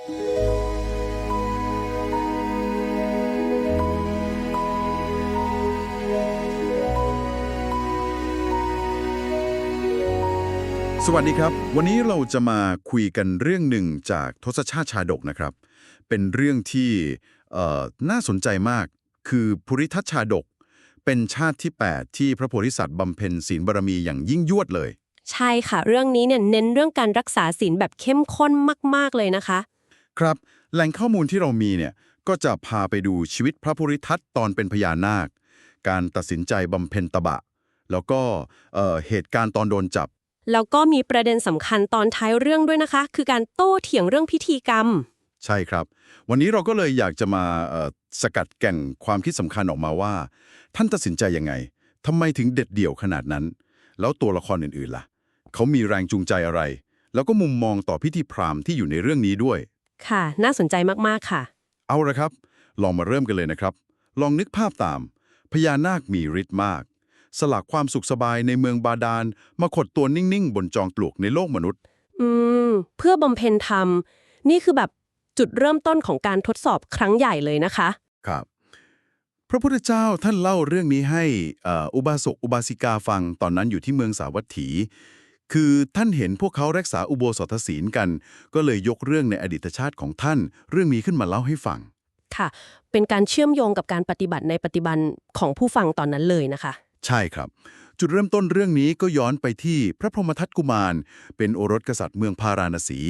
สวัสดีครับ วันนี้เราจะมาคุยกันเรื่องหนึ่งจากทศชาติชาดกนะครับ เป็นเรื่องที่น่าสนใจมากคือภูริทัตชาดก เป็นชาติที่ 8 ที่พระโพธิสัตว์บำเพ็ญศีลบารมีอย่างยิ่งยวดเลย ใช่ค่ะ เรื่องนี้เนี่ยเน้นเรื่องการรักษาศีลแบบเข้มข้นมาก ๆ เลยนะคะ ครับ แหล่งข้อมูลที่เรามีเนี่ยก็จะพาไปดูชีวิตพระภูริทัตตอนเป็นพญานาค การตัดสินใจบำเพ็ญตบะ แล้วก็เอ่อเหตุการณ์ตอนโดนจับ แล้วก็มีประเด็นสำคัญตอนท้ายเรื่องด้วยนะคะ คือการโต้เถียงเรื่องพิธีกรรม ใช่ครับ วันนี้เราก็เลยอยากจะมาเอ่อสกัดแก่นความคิดสำคัญออกมาว่า ท่านตัดสินใจยังไงทำไมถึงเด็ดเดี่ยวขนาดนั้น แล้วตัวละครอื่นๆล่ะ เขามีแรงจูงใจอะไร แล้วก็มุมมองต่อพิธีพราหมณ์ที่อยู่ในเรื่องนี้ด้วย ค่ะ น่าสนใจมากๆค่ะ เอาละครับ ลองมาเริ่มกันเลยนะครับ ลองนึกภาพตาม พญานาคมีฤทธิ์มาก สลักความสุขสบายในเมืองบาดาล มาขดตัวนิ่งๆ บนจอมปลวกในโลกมนุษย์ อืม เพื่อบำเพ็ญธรรม นี่คือแบบจุดเริ่มต้นของการทดสอบครั้งใหญ่เลยนะคะ ครับ พระพุทธเจ้าท่านเล่าเรื่องนี้ให้เอ่ออุบาสกอุบาสิกาฟังตอนนั้นอยู่ที่เมืองสาวัตถี คือท่านเห็นพวกเขารักษาอุโบสถศีลกัน ก็เลยยกเรื่องในอดีตชาติของท่าน เรื่องนี้ขึ้นมาเล่าให้ฟัง ค่ะ เป็นการเชื่อมโยงกับการปฏิบัติในปัจจุบันของผู้ฟังตอนนั้นเลยนะคะ ใช่ครับ จุดเริ่มต้นเรื่องนี้ก็ย้อนไปที่พระพรหมทัตกุมาร เป็นโอรสกษัตริย์เมืองพาราณสี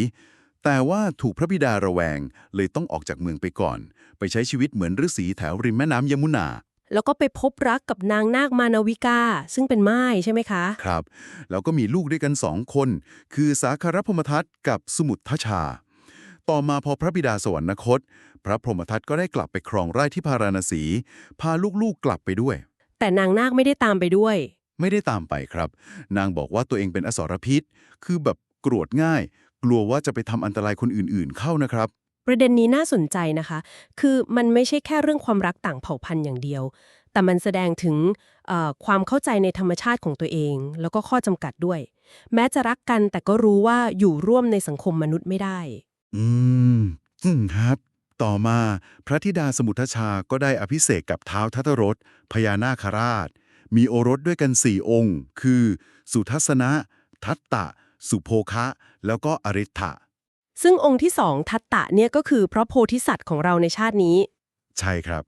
แต่ว่าถูกพระบิดาระแวง เลยต้องออกจากเมืองไปก่อน ไปใช้ชีวิตเหมือนฤาษีแถวริมแม่น้ำยมุนา แล้วก็ไปพบรักกับนางนาคมานวิกา ซึ่งเป็นไม้ใช่ไหมคะ ครับ แล้วก็มีลูกด้วยกันสองคน คือสาคารพรหมทัตกับสมุททชา ต่อมาพอพระบิดาสวรรคต พระพรหมทัตก็ได้กลับไปครองไร่ที่พาราณสี พาลูกๆกลับไปด้วย แต่นางนาคไม่ได้ตามไปด้วย ไม่ได้ตามไปครับ นางบอกว่าตัวเองเป็นอสรพิษ คือแบบกรวดง่าย กลัวว่าจะไปทำอันตรายคนอื่นๆเข้านะครับ ประเด็นนี้น่าสนใจนะคะ คือมันไม่ใช่แค่เรื่องความรักต่างเผ่าพันธุ์อย่างเดียว แต่มันแสดงถึงความเข้าใจในธรรมชาติของตัวเอง แล้วก็ข้อจำกัดด้วย แม้จะรักกันแต่ก็รู้ว่าอยู่ร่วมในสังคมมนุษย์ไม่ได้ อืมอืมครับ ต่อมาพระธิดาสมุทชาก็ได้อภิเษกกับเท้าทัตรสพญานาคราช มีโอรสด้วยกันสี่องค์ คือ สุทัศนะ ทัตตะ สุโภคะ แล้วก็อริ t ะ ซึ่งองค์ที่สองทัตตะเนี่ยก็คือพระโพธิสัตว์ของเราในชาตินี้ ใช่ครับ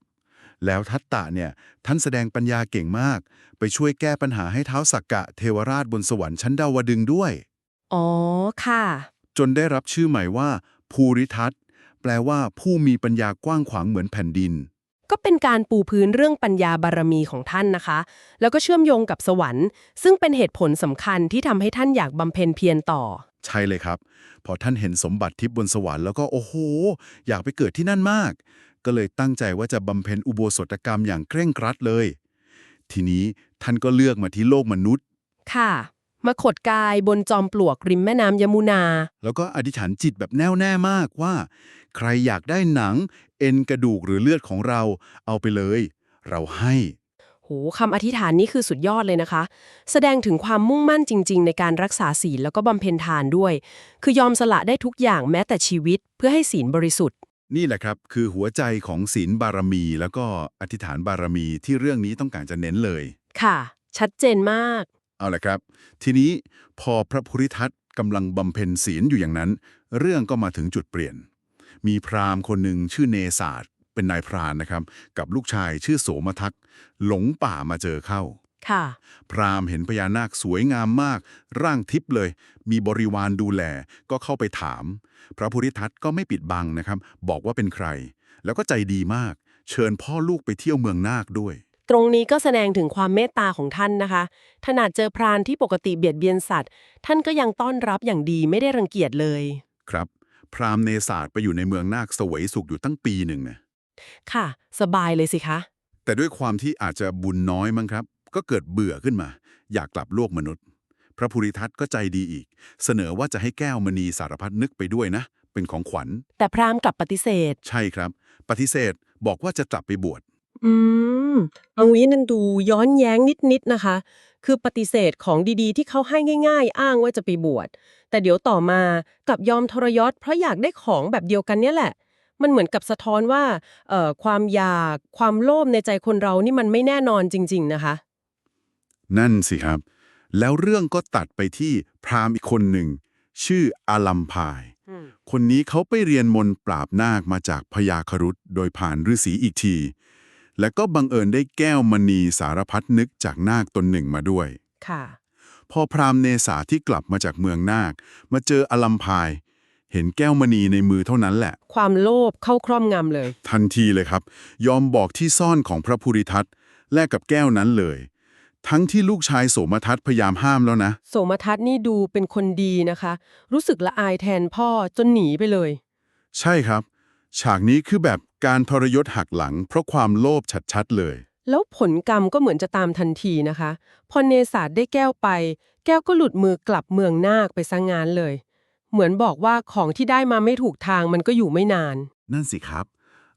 แล้วทัตตะเนี่ยท่านแสดงปัญญาเก่งมาก ไปช่วยแก้ปัญหาให้เท้าวสักกะเทวราชบนสวรรค์ชั้นดาวดึงส์ด้วย อ๋อค่ะ จนได้รับชื่อใหม่ว่า ภูริทัตแปลว่าผู้มีปัญญากว้างขวางเหมือนแผ่นดิน ก็เป็นการปูพื้นเรื่องปัญญาบารมีของท่านนะคะ แล้วก็เชื่อมโยงกับสวรรค์ ซึ่งเป็นเหตุผลสำคัญที่ทำให้ท่านอยากบำเพ็ญเพียรต่อ ใช่เลยครับ พอท่านเห็นสมบัติทิพย์บนสวรรค์แล้วก็โอ้โห อยากไปเกิดที่นั่นมาก ก็เลยตั้งใจว่าจะบำเพ็ญอุโบสถกรรมอย่างเคร่งครัดเลย ทีนี้ท่านก็เลือกมาที่โลกมนุษย์ ค่ะ มาขดกายบนจอมปลวกริมแม่น้ำยมุนา แล้วก็อธิษฐานจิตแบบแน่วแน่มากว่า ใครอยากได้หนัง เอ็นกระดูกหรือเลือดของเรา เอาไปเลย เราให้ โหคำอธิษฐานนี้คือสุดยอดเลยนะคะ แสดงถึงความมุ่งมั่นจริง ๆ ในการรักษาศีลแล้วก็บำเพ็ญทานด้วย คือยอมสละได้ทุกอย่างแม้แต่ชีวิต เพื่อให้ศีลบริสุทธิ์ นี่แหละครับ คือหัวใจของศีลบารมี แล้วก็อธิษฐานบารมีที่เรื่องนี้ต้องการจะเน้นเลย ค่ะ ชัดเจนมาก เอาละครับ ทีนี้พอพระภูริทัตกำลังบำเพ็ญศีลอยู่อย่างนั้น เรื่องก็มาถึงจุดเปลี่ยน มีพราหมณ์คนหนึ่งชื่อเนศาสตร์เป็นนายพรานนะครับ กับลูกชายชื่อโสมทัก หลงป่ามาเจอเข้า ค่ะ พราหมณ์เห็นพญานาคสวยงามมาก ร่างทิพย์เลย มีบริวารดูแลก็เข้าไปถาม พระภูริทัตก็ไม่ปิดบังนะครับ บอกว่าเป็นใคร แล้วก็ใจดีมาก เชิญพ่อลูกไปเที่ยวเมืองนาคด้วย ตรงนี้ก็แสดงถึงความเมตตาของท่านนะคะขนาดเจอพรานที่ปกติเบียดเบียนสัตว์ ท่านก็ยังต้อนรับอย่างดีไม่ได้รังเกียจเลย ครับ พราหมณ์เนศาสตร์ไปอยู่ในเมืองนาคเสวยสุขอยู่ตั้งปีหนึ่งนะค่ะ สบายเลยสิคะ แต่ด้วยความที่อาจจะบุญน้อยมั้งครับ ก็เกิดเบื่อขึ้นมา อยากกลับโลกมนุษย์ พระภูริทัตก็ใจดีอีก เสนอว่าจะให้แก้วมณีสารพัดนึกไปด้วยนะ เป็นของขวัญ แต่พราหมณ์กลับปฏิเสธ ใช่ครับ ปฏิเสธบอกว่าจะกลับไปบวช อืมเอางี้นันดูย้อนแย้งนิด ๆ นะคะ คือปฏิเสธของดีๆ ที่เขาให้ง่าย ๆ อ้างว่าจะไปบวช แต่เดี๋ยวต่อมากลับยอมทรยศเพราะอยากได้ของแบบเดียวกันเนี่ยแหละ มันเหมือนกับสะท้อนว่าเอ่อความอยาก ความโลภในใจคนเรานี่มันไม่แน่นอนจริง ๆ นะคะ นั่นสิครับ แล้วเรื่องก็ตัดไปที่พราหมณ์อีกคนหนึ่ง ชื่ออาลัมพาย คนนี้เขาไปเรียนมนต์ปราบนาคมาจากพญาครุฑโดยผ่านฤาษีอีกที และก็บังเอิญได้แก้วมณีสารพัดนึกจากนาคตนหนึ่งมาด้วย ค่ะ พอพราหมณ์เนสาที่กลับมาจากเมืองนาค มาเจออลัมพาย เห็นแก้วมณีในมือเท่านั้นแหละ ความโลภเข้าครอบงำเลย ทันทีเลยครับ ยอมบอกที่ซ่อนของพระภูริทัตแลกกับแก้วนั้นเลย ทั้งที่ลูกชายโสมทัตพยายามห้ามแล้วนะ โสมทัศน์นี่ดูเป็นคนดีนะคะ รู้สึกละอายแทนพ่อจนหนีไปเลย ใช่ครับ ฉากนี้คือแบบ การทรยศหักหลัง เพราะความโลภชัดๆเลย แล้วผลกรรมก็เหมือนจะตามทันทีนะคะ พอเนศาสได้แก้วไป แก้วก็หลุดมือกลับเมืองนาคไปซะงงานเลย เหมือนบอกว่าของที่ได้มาไม่ถูกทางมันก็อยู่ไม่นาน นั่นสิครับ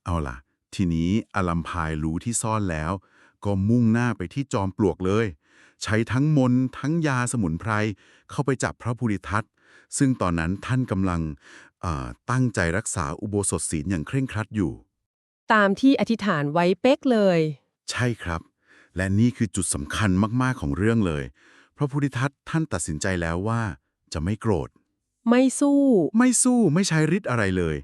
เอาล่ะ ทีนี้อลัมพายรู้ที่ซ่อนแล้ว ก็มุ่งหน้าไปที่จอมปลวกเลย ใช้ทั้งมนต์ทั้งยาสมุนไพรเข้าไปจับพระภูริทัตซึ่งตอนนั้นท่านกำลังเอ่อตั้งใจรักษาอุโบสถศีลอย่างเคร่งครัดอยู่ ตามที่อธิษฐานไว้เป๊กเลย ใช่ครับ และนี่คือจุดสำคัญมาก ๆ ของเรื่องเลย พระภูริทัตท่านตัดสินใจแล้วว่า จะไม่โกรธ ไม่สู้ ไม่สู้ไม่ใช้ฤทธิ์อะไรเลย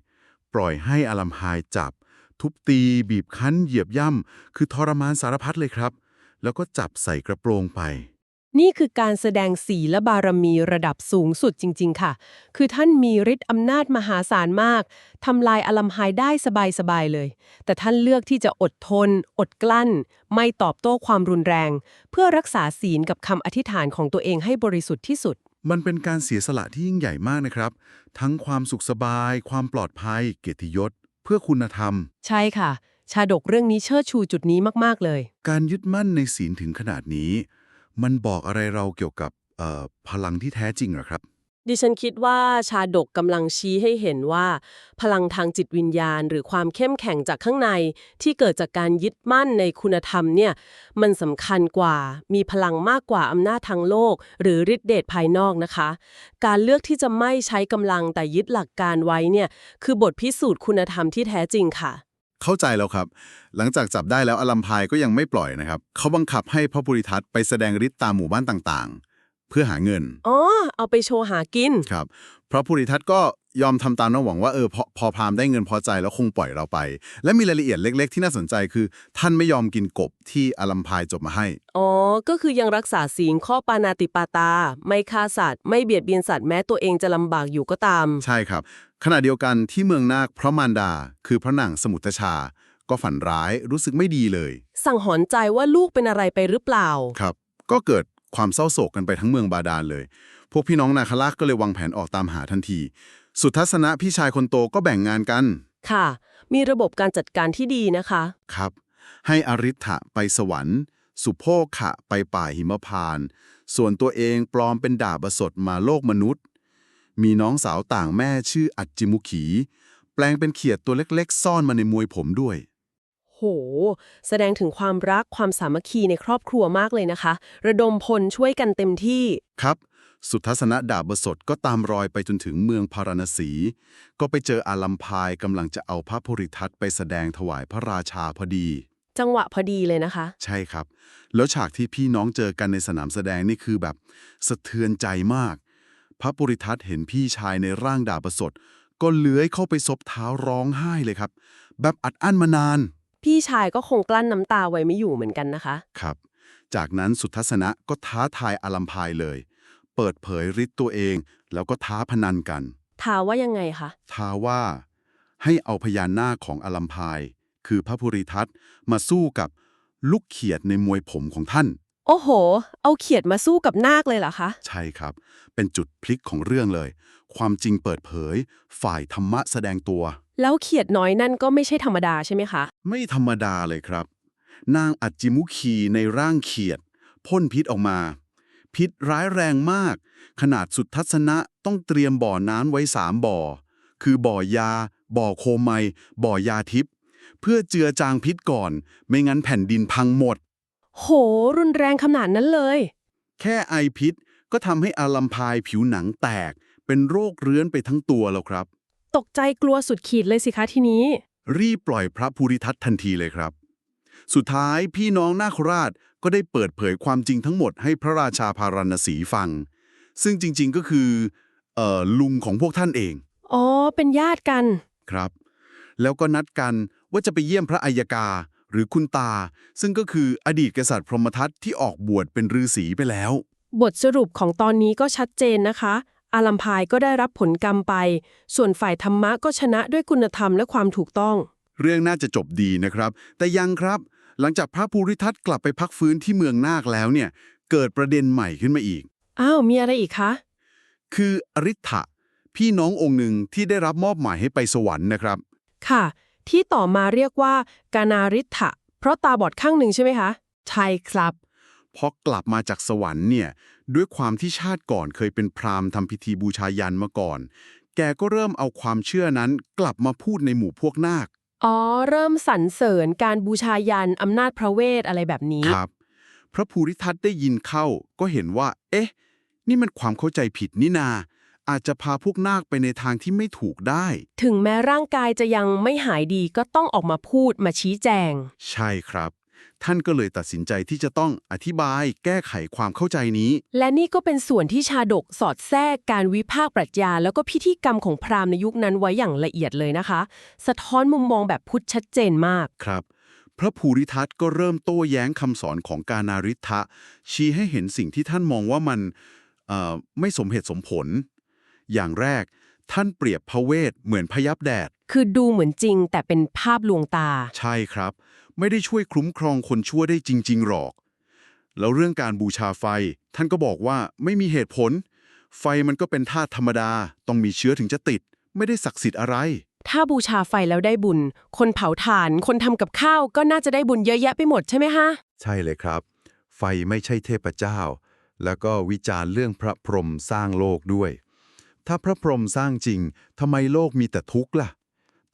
ปล่อยให้อลัมพายจับ ทุบตี บีบคั้น เหยียบย่ำคือทรมานสารพัดเลยครับ แล้วก็จับใส่กระโปรงไป นี่คือการแสดงศีลบารมีระดับสูงสุดจริง ๆ ค่ะ คือท่านมีฤทธิ์อำนาจมหาศาลมาก ทำลายอลัมไฮได้สบาย ๆ เลย แต่ท่านเลือกที่จะอดทน อดกลั้น ไม่ตอบโต้ความรุนแรง เพื่อรักษาศีลกับคำอธิษฐานของตัวเองให้บริสุทธิ์ที่สุด มันเป็นการเสียสละที่ยิ่งใหญ่มากนะครับ ทั้งความสุขสบาย ความปลอดภัย เกียรติยศ เพื่อคุณธรรม ใช่ค่ะ ชาดกเรื่องนี้เชิดชูจุดนี้มาก ๆ เลย การยึดมั่นในศีลถึงขนาดนี้ มันบอกอะไรเราเกี่ยวกับพลังที่แท้จริงเหรอครับ ดิฉันคิดว่าชาดกกำลังชี้ให้เห็นว่า พลังทางจิตวิญญาณ หรือความเข้มแข็งจากข้างในที่เกิดจากการยึดมั่นในคุณธรรมเนี่ยมันสำคัญกว่ามีพลังมากกว่าอำนาจทางโลก หรือฤทธิเดชภายนอกนะคะ การเลือกที่จะไม่ใช้กำลังแต่ยึดหลักการไว้เนี่ยคือบทพิสูจน์คุณธรรมที่แท้จริงค่ะ เข้าใจแล้วครับ หลังจากจับได้แล้วอลัมพายก็ยังไม่ปล่อยนะครับ เขาบังคับให้พระภูริทัตไปแสดงฤทธิ์ตามหมู่บ้านต่างๆ เพื่อหาเงิน อ๋อ เอาไปโชว์หากิน ครับ พระภูริทัตก็ยอมทำตามน้หวังว่าเออพอพอพราหมณ์ได้เงินพอใจแล้วคงปล่อยเราไป และมีรายละเอียดเล็ก ๆ ที่น่าสนใจคือ ท่านไม่ยอมกินกบที่อลัมพายจบมาให้ อ๋อ ก็คือยังรักษาศีลข้อปานาติปาตา ไม่ฆ่าสัตว์ ไม่เบียดเบียนสัตว์แม้ตัวเองจะลำบากอยู่ก็ตาม ใช่ครับ ขณะเดียวกันที่เมืองนาคพระมารดา คือพระนางสมุทรชา ก็ฝันร้ายรู้สึกไม่ดีเลย สั่งหอนใจว่าลูกเป็นอะไรไปหรือเปล่า ครับ ก็เกิด ความเศร้าโศกกันไปทั้งเมืองบาดาลเลย พวกพี่น้องนาคราชก็เลยวางแผนออกตามหาทันที สุทัศนะพี่ชายคนโตก็แบ่งงานกัน ค่ะ มีระบบการจัดการที่ดีนะคะ ครับ ให้อริ t ะไปสวรรค์ สุโภขะไปป่าหิมพานต์ส่วนตัวเองปลอมเป็นดาบสดมาโลกมนุษย์ มีน้องสาวต่างแม่ชื่ออัจจิมุขี แปลงเป็นเขียดตัวเล็กๆ ซ่อนมาในมวยผมด้วย โห แสดงถึงความรักความสามัคคีในครอบครัวมากเลยนะคะ ระดมพลช่วยกันเต็มที่ ครับ สุทัศนะดาบสดก็ตามรอยไปจนถึงเมืองพาราณสี ก็ไปเจออาลัมพายกำลังจะเอาพระภูริทัตไปแสดงถวายพระราชาพอดี จังหวะพอดีเลยนะคะ ใช่ครับ แล้วฉากที่พี่น้องเจอกันในสนามแสดงนี่คือแบบสะเทือนใจมาก พระปุริทัตเห็นพี่ชายในร่างดาบสดก็เลื้อยเข้าไปซบเท้าร้องไห้เลยครับ แบบอัดอั้นมานาน พี่ชายก็คงกลั้นน้ำตาไว้ไม่อยู่เหมือนกันนะคะ ครับ จากนั้นสุทัศนะก็ท้าทายอาลัมพายเลย เปิดเผยฤทธิ์ตัวเอง แล้วก็ท้าพนันกันทาว่ายังไงคะ ท้าว่า ให้เอาพญานาคของอาลัมพาย คือพระภูริทัตมาสู้กับลูกเขียดในมวยผมของท่าน โอ้โห เอาเขียดมาสู้กับนาคเลยเหรอคะ ใช่ครับ เป็นจุดพลิกของเรื่องเลย ความจริงเปิดเผย ฝ่ายธรรมะแสดงตัว แล้วเขียดน้อยนั่นก็ไม่ใช่ธรรมดาใช่ไหมคะ ไม่ธรรมดาเลยครับ นางอัจจิมุขีในร่างเขียดพ่นพิษออกมา พิษร้ายแรงมาก ขนาดสุดทัศนะต้องเตรียมบ่อน้ำไว้สามบ่อ คือบ่อยา บ่อโคไมบ่อยาทิพย์เพื่อเจือจางพิษก่อน ไม่งั้นแผ่นดินพังหมด โห รุนแรงขนาดนั้นเลย แค่ไอพิษก็ทำให้อาลัมพายผิวหนังแตก เป็นโรคเรื้อนไปทั้งตัวแล้วครับ ตกใจกลัวสุดขีดเลยสิคะทีนี้ รีบปล่อยพระภูริทัตทันทีเลยครับ สุดท้ายพี่น้องนาคราชก็ได้เปิดเผยความจริงทั้งหมดให้พระราชาพาราณสีฟัง ซึ่งจริงๆก็คือเอ่อลุงของพวกท่านเอง อ๋อ เป็นญาติกัน ครับ แล้วก็นัดกันว่าจะไปเยี่ยมพระอัยกา หรือคุณตา ซึ่งก็คืออดีตกษัตริย์พรหมทัตที่ออกบวชเป็นฤาษีไปแล้ว บทสรุปของตอนนี้ก็ชัดเจนนะคะ อาลัมพายก็ได้รับผลกรรมไป ส่วนฝ่ายธรรมะก็ชนะด้วยคุณธรรมและความถูกต้อง เรื่องน่าจะจบดีนะครับ แต่ยังครับ หลังจากพระภูริทัตกลับไปพักฟื้นที่เมืองนาคแล้วเนี่ย เกิดประเด็นใหม่ขึ้นมาอีก อ้าว มีอะไรอีกคะ คืออริ t ะพี่น้ององค์หนึ่งที่ได้รับมอบหมายให้ไปสวรรค์นะครับ ค่ะ ที่ต่อมาเรียกว่ากานาริ t ะเพราะตาบอดข้างหนึ่งใช่ไหมคะ ใช่ครับ พอกลับมาจากสวรรค์เนี่ย ด้วยความที่ชาติก่อนเคยเป็นพราหมณ์ทำพิธีบูชายันมาก่อน แกก็เริ่มเอาความเชื่อนั้นกลับมาพูดในหมู่พวกนาค อ๋อ เริ่มสรรเสริญการบูชายันอำนาจพระเวทอะไรแบบนี้ ครับ พระภูริทัตได้ยินเข้า ก็เห็นว่า เอ๊ะ นี่มันความเข้าใจผิดนี่นา อาจจะพาพวกนาคไปในทางที่ไม่ถูกได้ ถึงแม้ร่างกายจะยังไม่หายดีก็ต้องออกมาพูดมาชี้แจง ใช่ครับ ท่านก็เลยตัดสินใจที่จะต้องอธิบายแก้ไขความเข้าใจนี้ และนี่ก็เป็นส่วนที่ชาดกสอดแทรกการวิพากษ์ปรัชญา แล้วก็พิธีกรรมของพราหมณ์ในยุคนั้นไว้อย่างละเอียดเลยนะคะ สะท้อนมุมมองแบบพุทธชัดเจนมากครับ พระภูริทัตก็เริ่มโต้แย้งคำสอนของกานาริทะชี้ให้เห็นสิ่งที่ท่านมองว่ามันเอ่อไม่สมเหตุสมผล อย่างแรกท่านเปรียบพระเวทเหมือนพยับแดด คือดูเหมือนจริงแต่เป็นภาพลวงตา ใช่ครับ ไม่ได้ช่วยคุ้มครองคนชั่วได้จริง ๆ หรอก แล้วเรื่องการบูชาไฟ ท่านก็บอกว่าไม่มีเหตุผล ไฟมันก็เป็นธาตุธรรมดา ต้องมีเชื้อถึงจะติด ไม่ได้ศักดิ์สิทธิ์อะไร ถ้าบูชาไฟแล้วได้บุญ คนเผาถ่าน คนทำกับข้าว ก็น่าจะได้บุญเยอะแยะไปหมดใช่ไหมคะใช่เลยครับ ไฟไม่ใช่เทพเจ้า แล้วก็วิจารณ์เรื่องพระพรหมสร้างโลกด้วย ถ้าพระพรหมสร้างจริงทำไมโลกมีแต่ทุกข์ล่ะ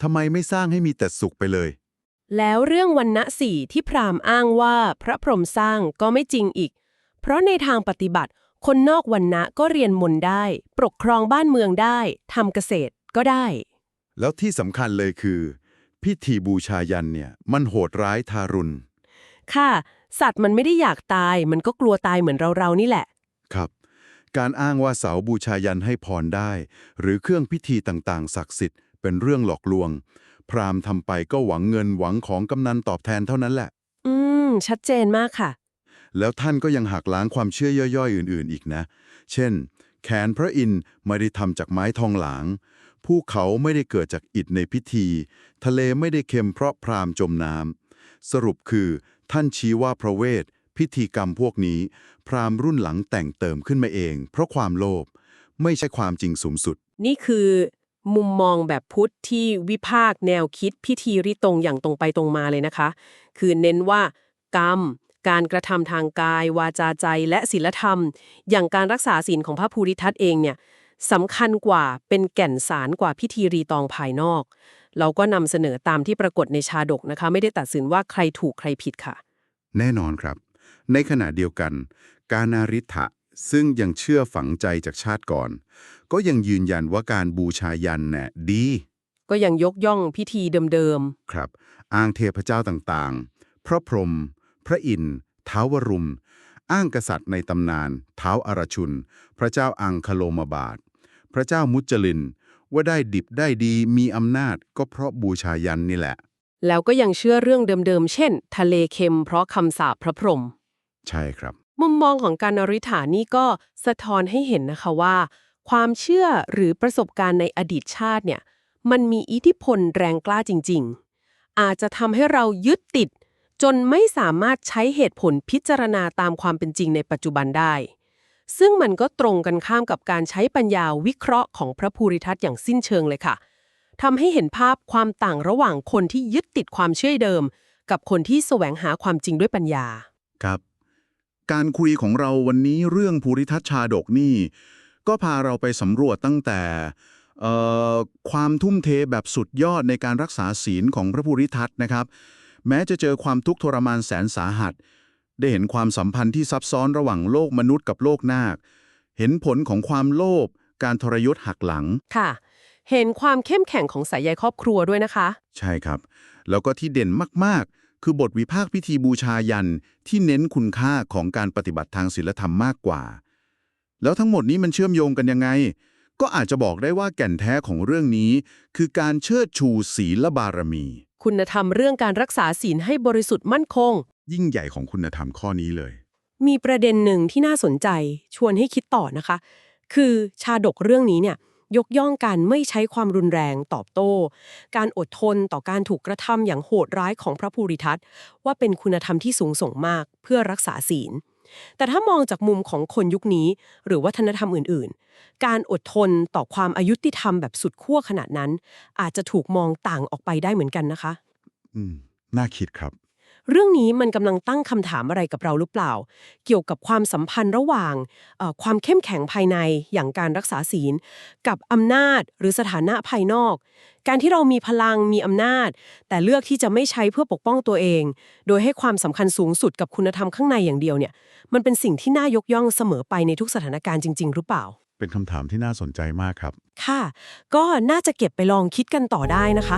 ทำไมไม่สร้างให้มีแต่สุขไปเลย แล้วเรื่องวันณะสี่ที่พราหมณ์อ้างว่าพระพรหมสร้างก็ไม่จริงอีก เพราะในทางปฏิบัติ คนนอกวันณะก็เรียนมนต์ได้ ปกครองบ้านเมืองได้ทำเกษตรก็ได้ แล้วที่สำคัญเลยคือ พิธีบูชายันเนี่ยมันโหดร้ายทารุณ ค่ะ สัตว์มันไม่ได้อยากตาย มันก็กลัวตายเหมือนเราๆนี่แหละ ครับ การอ้างว่าเสาบูชายันให้พรได้ หรือเครื่องพิธีต่างๆ ศักดิ์สิทธิ์เป็นเรื่องหลอกลวง พราหมณ์ทำไปก็หวังเงินหวังของกำนันตอบแทนเท่านั้นแหละ อืม ชัดเจนมากค่ะ แล้วท่านก็ยังหักล้างความเชื่อย่อยๆ อื่นๆ อีกนะ เช่น แขนพระอินทร์ไม่ได้ทำจากไม้ทองหลาง ภูเขาไม่ได้เกิดจากอิฐในพิธี ทะเลไม่ได้เค็มเพราะพรามจมน้ำสรุปคือ ท่านชี้ว่าพระเวท พิธีกรรมพวกนี้ พรามรุ่นหลังแต่งเติมขึ้นมาเอง เพราะความโลภไม่ใช่ความจริงสูงสุด นี่คือ มุมมองแบบพุทธที่วิพากษ์แนวคิดพิธีริตรงอย่างตรงไปตรงมาเลยนะคะ คือเน้นว่ากรรม การกระทำทางกาย วาจาใจและศีลธรรม อย่างการรักษาศีลของพระภูริทัตเองเนี่ยสำคัญกว่าเป็นแก่นสารกว่าพิธีรีตองภายนอก เราก็นำเสนอตามที่ปรากฏในชาดกนะคะ ไม่ได้ตัดสินว่าใครถูกใครผิดค่ะ แน่นอนครับ ในขณะเดียวกัน กานาริทะ ซึ่งยังเชื่อฝังใจจากชาติก่อน ก็ยังยืนยันว่าการบูชายันน่ะดี ก็ยังยกย่องพิธีเดิมครับ อ้างเทพเจ้าต่างๆ พระพรหม พระอินทร์ท้าววรุม อ้างกษัตริย์ในตำนานท้าวอรชุน พระเจ้าอังคโลมาบาท พระเจ้ามุจลิน ว่าได้ดิบได้ดีมีอำนาจก็เพราะบูชายันนี่แหละๆแล้วก็ยังเชื่อเรื่องเดิมๆ เช่น ทะเลเค็มเพราะคำสาปพระพรหม ใช่ครับ มุมมองของการนริฐานี่ก็สะท้อนให้เห็นนะคะว่า ความเชื่อหรือประสบการณ์ในอดีตชาติเนี่ยมันมีอิทธิพลแรงกล้าจริง ๆ อาจจะทำให้เรายึดติด จนไม่สามารถใช้เหตุผลพิจารณาตามความเป็นจริงในปัจจุบันได้ ซึ่งมันก็ตรงกันข้ามกับการใช้ปัญญาวิเคราะห์ของพระภูริทัตอย่างสิ้นเชิงเลยค่ะทำให้เห็นภาพความต่างระหว่างคนที่ยึดติดความเชื่อเดิม กับคนที่แสวงหาความจริงด้วยปัญญา ครับ การคุยของเราวันนี้เรื่องภูริทัตชาดกนี่ ก็พาเราไปสำรวจตั้งแต่เอ่อความทุ่มเทแบบสุดยอดในการรักษาศีลของพระภูริทัตนะครับ แม้จะเจอความทุกข์ทรมานแสนสาหัส ได้เห็นความสัมพันธ์ที่ซับซ้อนระหว่างโลกมนุษย์กับโลกนาค เห็นผลของความโลภการทรยศหักหลังค่ะ เห็นความเข้มแข็งของสายใยครอบครัวด้วยนะคะ ใช่ครับ แล้วก็ที่เด่นมากๆ คือบทวิพากษ์พิธีบูชายันที่เน้นคุณค่าของการปฏิบัติทางศีลธรรมมากกว่า แล้วทั้งหมดนี้มันเชื่อมโยงกันยังไง ก็อาจจะบอกได้ว่าแก่นแท้ของเรื่องนี้ คือการเชิดชูศีลบารมี คุณธรรมเรื่องการรักษาศีลให้บริสุทธิ์มั่นคง ยิ่งใหญ่ของคุณธรรมข้อนี้เลย มีประเด็นหนึ่งที่น่าสนใจชวนให้คิดต่อนะคะ คือชาดกเรื่องนี้เนี่ย ยกย่องการไม่ใช้ความรุนแรงตอบโต้ การอดทนต่อการถูกกระทำอย่างโหดร้ายของพระภูริทัตว่าเป็นคุณธรรมที่สูงส่งมากเพื่อรักษาศีล แต่ถ้ามองจากมุมของคนยุคนี้ หรือวัฒนธรรมอื่น ๆ การอดทนต่อความอายุติธรรมแบบสุดขั้วขนาดนั้น อาจจะถูกมองต่างออกไปได้เหมือนกันนะคะ อืม น่าคิดครับ เรื่องนี้มันกำลังตั้งคำถามอะไรกับเราหรือเปล่า เกี่ยวกับความสัมพันธ์ระหว่างเอ่อความเข้มแข็งภายในอย่างการรักษาศีล กับอำนาจหรือสถานะภายนอก การที่เรามีพลังมีอำนาจ แต่เลือกที่จะไม่ใช้เพื่อปกป้องตัวเอง โดยให้ความสำคัญสูงสุดกับคุณธรรมข้างในอย่างเดียวเนี่ยมันเป็นสิ่งที่น่ายกย่องเสมอไปในทุกสถานการณ์จริง ๆ หรือเปล่า เป็นคำถามที่น่าสนใจมากครับ ค่ะ ก็น่าจะเก็บไปลองคิดกันต่อได้นะคะ